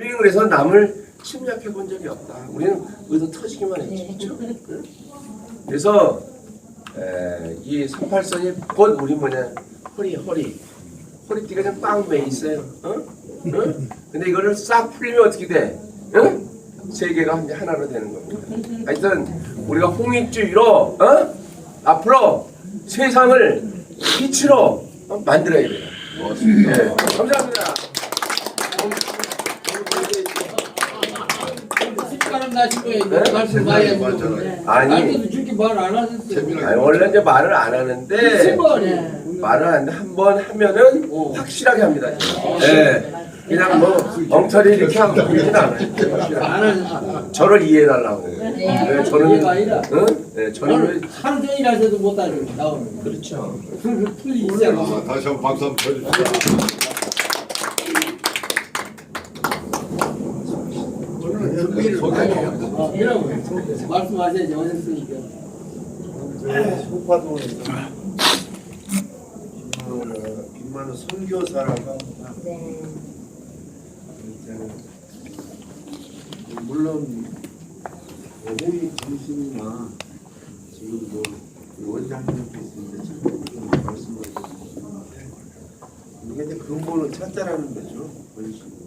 우리는 그래서 남을 침략해 본 적이 없다. 우리는 의도 터지기만 했지. 그렇죠? 응? 그래서 에, 이 38선이 곧 우리 뭐냐 허리 허리 허리띠가 좀 빵 매 있어요. 어? 응? 근데 이거를 싹 풀리면 어떻게 돼? 응? 세계가 이제 하나로 되는 겁니다. 하여튼 우리가 홍익주의로 어? 앞으로 세상을 빛으로 어? 만들어야 돼요. 네, 감사합니다. 나신 거예요. 네? 말씀 많이 하시고. 아니, 나한테도 저렇게 말 안 하셨어요. 아니 원래 이제 말을 안 하는데 습관이에요. 말을 하는데 한 번 하면은 어. 확실하게 합니다. 네. 그냥 뭐 엉터리 이렇게 하고 그러진 않아요. 안 하셨어요. 저를 이해해달라고. 네, 저는 이해가 아니라. 응? 네, 저는 하루 종일 하셔도 못 하죠. 나오는. 그렇죠. 풀이 있어요. 자, 다시 한번 박수 한번 쳐주시죠. 오늘 연기를 어, 이라고 말씀하셔야지. 소파동에서 그 빅마누 선교사라고. 있잖아요. 물론 호의 정신이나 지금 뭐 원장님께서 이제 참 말씀을 해주셨는데 이게 이제 근본을 찾자라는 거죠. 원심.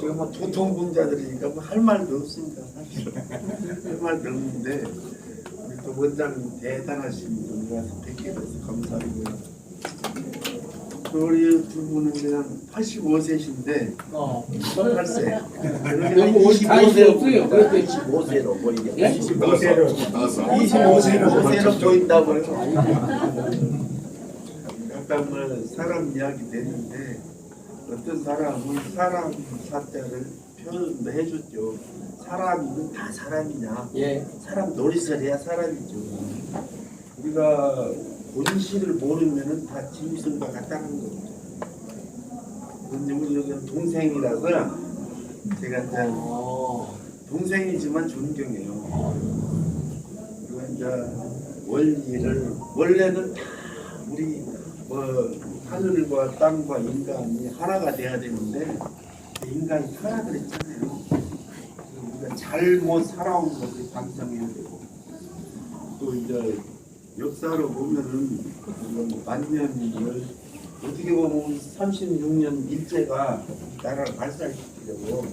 뭐 제가 뭐 도통분자들이니까 뭐 할 말도 없습니다. 사실 할 말도 없는데 우리 또 원장님 대단하신 분이라서 뵙게 돼서 감사하고요. 우리 두 분은 그냥 85세신데 어. 18세. 너무 오래 다니시 없어요. 그렇게 25세로 보이게. 예? 25세로. 나왔어. 25세로 25세로 보인다고 해서 약간 뭐 사람 이야기 되는데 어떤 사람은 사람 사자를 표현도 해줬죠. 사람이면 다 사람이냐? 예. 사람 노릇을 해야 사람이죠. 우리가 본실을 모르면은 다 짐승과 같다는 겁니다. 근데 우리 여기는 동생이라서 제가 이제 어. 동생이지만 존경해요. 그리고 이제 원리를 원래는 다 우리 뭐 하늘과 땅과 인간이 하나가 돼야 되는데 인간이 하나 그랬잖아요. 우리가 잘못 살아온 것을 반성해야 되고 또 이제 역사로 보면은 만년을 어떻게 보면 36년 일제가 나라를 발살시키려고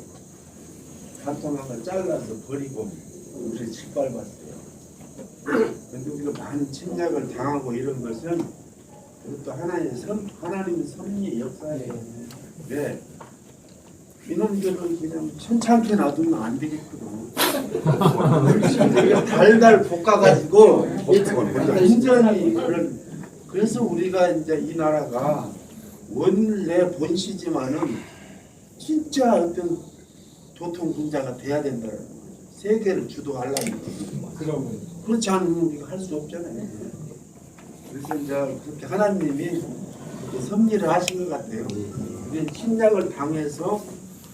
간통함을 잘라서 버리고 우리를 짓밟았어요. 근데 우리가 많은 침략을 당하고 이런 것은 그것도 하나의 선, 하나님의 섭리의 역사예요. 네. 이놈들은 그냥 천창게 놔두면 안 되겠거든. 달달 볶아가지고 완전히 그런 그래서 우리가 이제 이 나라가 원래 본시지만은 진짜 어떤 도통 분자가 돼야 된다는 거죠. 세계를 주도하려면 그렇지 않으면 우리가 할 수 없잖아요. 그래서 이제 그렇게 하나님이 섭리를 하신 것 같아요. 우리 침략을 당해서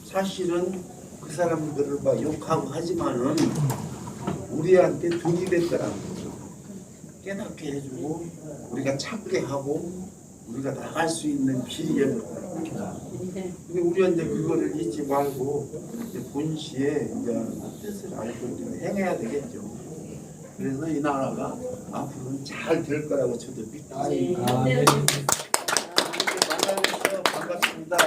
사실은 그 사람들을 막 욕하고 하지만은 우리한테 득이 됐더라고. 깨닫게 해주고 우리가 찾게 하고 우리가 나갈 수 있는 길이 되더라고. 근데 이제 그거를 잊지 말고 본시에 이제 뜻을 알고 행해야 되겠죠. 그래서 이 나라가 앞으로는 잘 될 거라고 저도 믿습니다. 아, 네. 만나서 반갑습니다.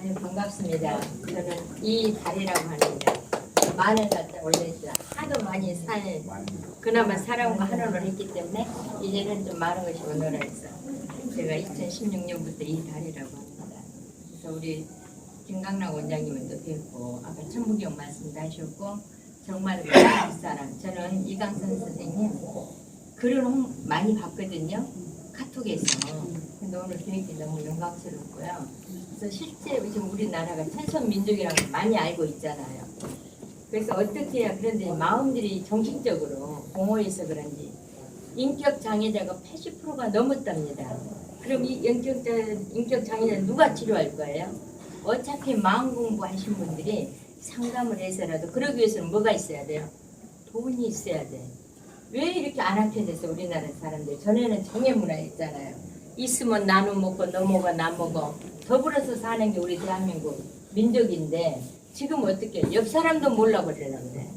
아유 반갑습니다. 저는 이 달이라고 하는데 만을 갖다 올려주다 하도 많이 살 그나마 살아온 거 한원을 했기 때문에 이제는 좀 많은 것이 오늘을 해서 제가 2016년부터 이 달이라고 합니다. 그래서 우리 김강락 원장님은 또 뵙고 아까 천부경 말씀도 하셨고 정말 윗사람 저는 이강선 선생님 글을 홍- 많이 봤거든요. 카톡에서. 근데 오늘 뵈기 너무 영광스럽고요. 그래서 실제 지금 우리나라가 천선 민족이라는 걸 많이 알고 있잖아요. 그래서 어떻게 해야 그런데 마음들이 정신적으로 공허해서 그런지 인격 장애자가 80%가 넘었답니다. 그럼 이 인격 인격 장애자 누가 치료할 거예요? 어차피 마음 공부하신 분들이 상담을 해서라도 그러기 위해서는 뭐가 있어야 돼요? 돈이 있어야 돼. 왜 이렇게 안 악해졌어 우리나라 사람들? 전에는 정의 문화였잖아요. 있으면 나눠 먹고 넘어가 나 먹어. 더불어서 사는 게 우리 대한민국 민족인데 지금 어떻게 옆 사람도 몰라 버리는데.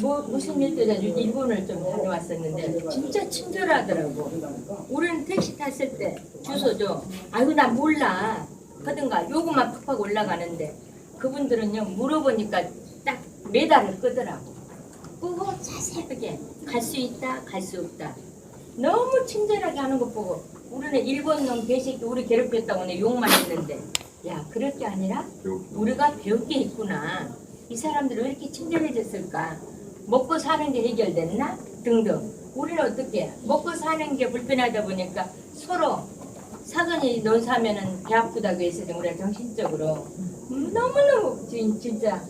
뭐 무슨 일 때문에 일본을 좀 다녀왔었는데 진짜 친절하더라고. 우리는 택시 탔을 때 주소 줘 아이고 나 몰라 하든가 요금만 팍팍 올라가는데 그분들은요 물어보니까 딱 메달을 끄더라고. 끄고 자세하게 갈 수 있다 갈 수 없다. 너무 친절하게 하는 것 보고 우리는 일본 놈 개새끼 우리 괴롭혔다고 내 욕만 했는데. 야 그럴 게 아니라 우리가 배울 게 있구나. 이 사람들은 왜 이렇게 친절해졌을까? 먹고 사는 게 해결됐나? 등등. 우리는 어떻게 먹고 사는 게 불편하다 보니까 서로 사돈이 넌 사면은 배 아프다고 해서 우리가 정신적으로 음, 너무너무 진- 진짜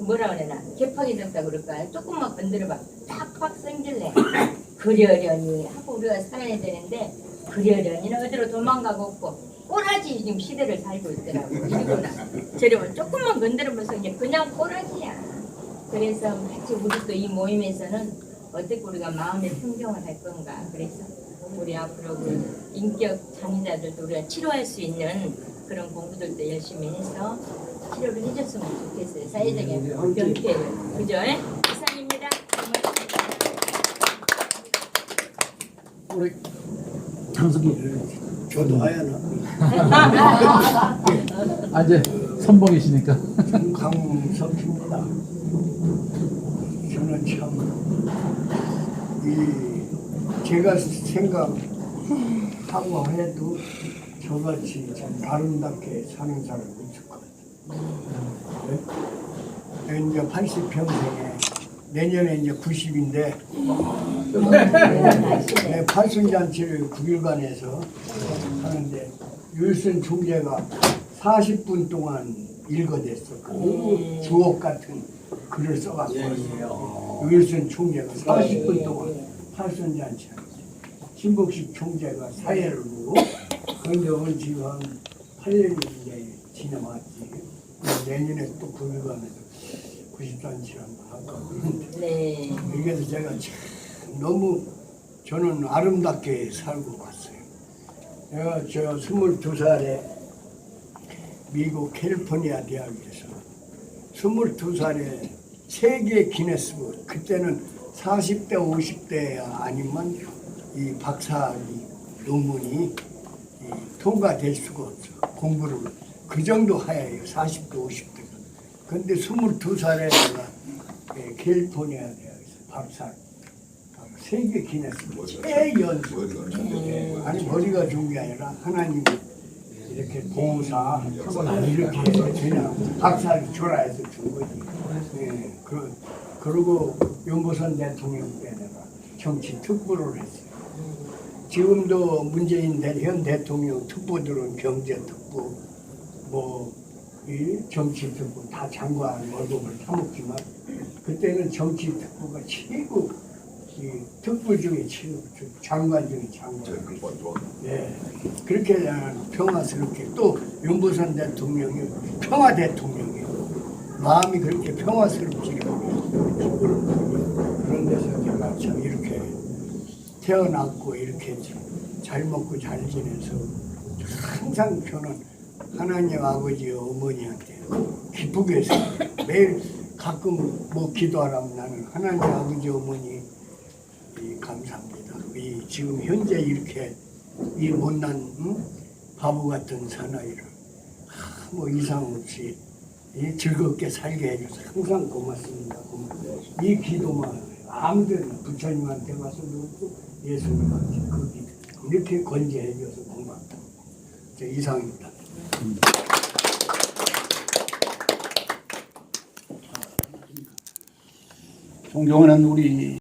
뭐라 그래나? 개팍해졌다 그럴까요? 조금만 건드려봐. 팍팍 생길래 그려려니 하고 우리가 살아야 되는데 그려려니는 어디로 도망가고 없고 꼬라지 지금 시대를 살고 있더라고 이러구나. 저러면 조금만 건드리면서 이제 그냥 꼬라지야. 그래서 마치 우리 또이 모임에서는 어떻게 우리가 마음의 평정을 할 건가 그래서 우리 앞으로 그 인격 장애자들도 우리가 치료할 수 있는 그런 공부들도 열심히 해서 치료를 해줬으면 좋겠어요 사회적인 병폐를 그죠? 이상입니다 우리 장석이 저도 하야나. 아 이제 선봉이시니까 강석입니다. 저는 참, 이, 제가 생각하고 해도 저같이 참 아름답게 사는 사람이 있을 것 같아요. 네? 이제 80평생에 내년에 이제 90인데, 네, 팔순잔치를 9일간에서 하는데, 율슨 총재가 40분 동안 읽어댔어. 그 주옥 같은 글을 써갔어요. 윌슨 총재가 40분 동안 팔순잔치 하고 신복식 총재가 사회를 보고 오늘 지금 한 8년이 이제 지나왔지. 내년에 또 90잔치 한번 할까 그러는데 네. 여기에서 제가 참 너무 저는 아름답게 살고 갔어요. 내가 저 22살에 미국 캘리포니아 대학에서 22살에 세계 기네스북 그때는 40대 50대 아니면 이 박사 이 논문이 이 통과될 수가 없어. 공부를 그 정도 하야요. 40대 50대가 근데 22살에 내가 예, 캘리포니아 대학에서 박사 세계 기네스북 최연소 예, 아니 머리가 좋은 게 아니라 하나님이 이렇게 봉사 이렇게 그냥 박사를 졸아해서 준 거지. 예, 그 그리고 윤보선 대통령 때 내가 정치 특보를 했어요. 지금도 문재인 대- 현 대통령 특보들은 경제 특보, 뭐 이 정치 특보 다 장관 월급을 타먹지만 그때는 정치 특보가 최고 이 특보 중에 최고 장관 중에 장관. 네, 그렇게 평화스럽게 또 윤보선 대통령이 평화 대통령이에요. 마음이 그렇게 데서 제가 참 이렇게 태어났고 이렇게 잘 먹고 잘 지내서 항상 저는 하나님 아버지 어머니한테 기쁘게 해서 매일 가끔 뭐 기도하라면 나는 하나님 아버지 어머니 이 감사합니다. 이 지금 현재 이렇게 이 못난 응? 바보 같은 사나이를 아, 뭐 이상 없이 이 즐겁게 살게 해줘서 항상 고맙습니다. 고맙습니다. 이 기도만 아무데나 부처님한테 가서도 그렇고 예수님한테 그 기도 이렇게 건재해줘서 고맙다. 저 이상입니다. 존경하는 우리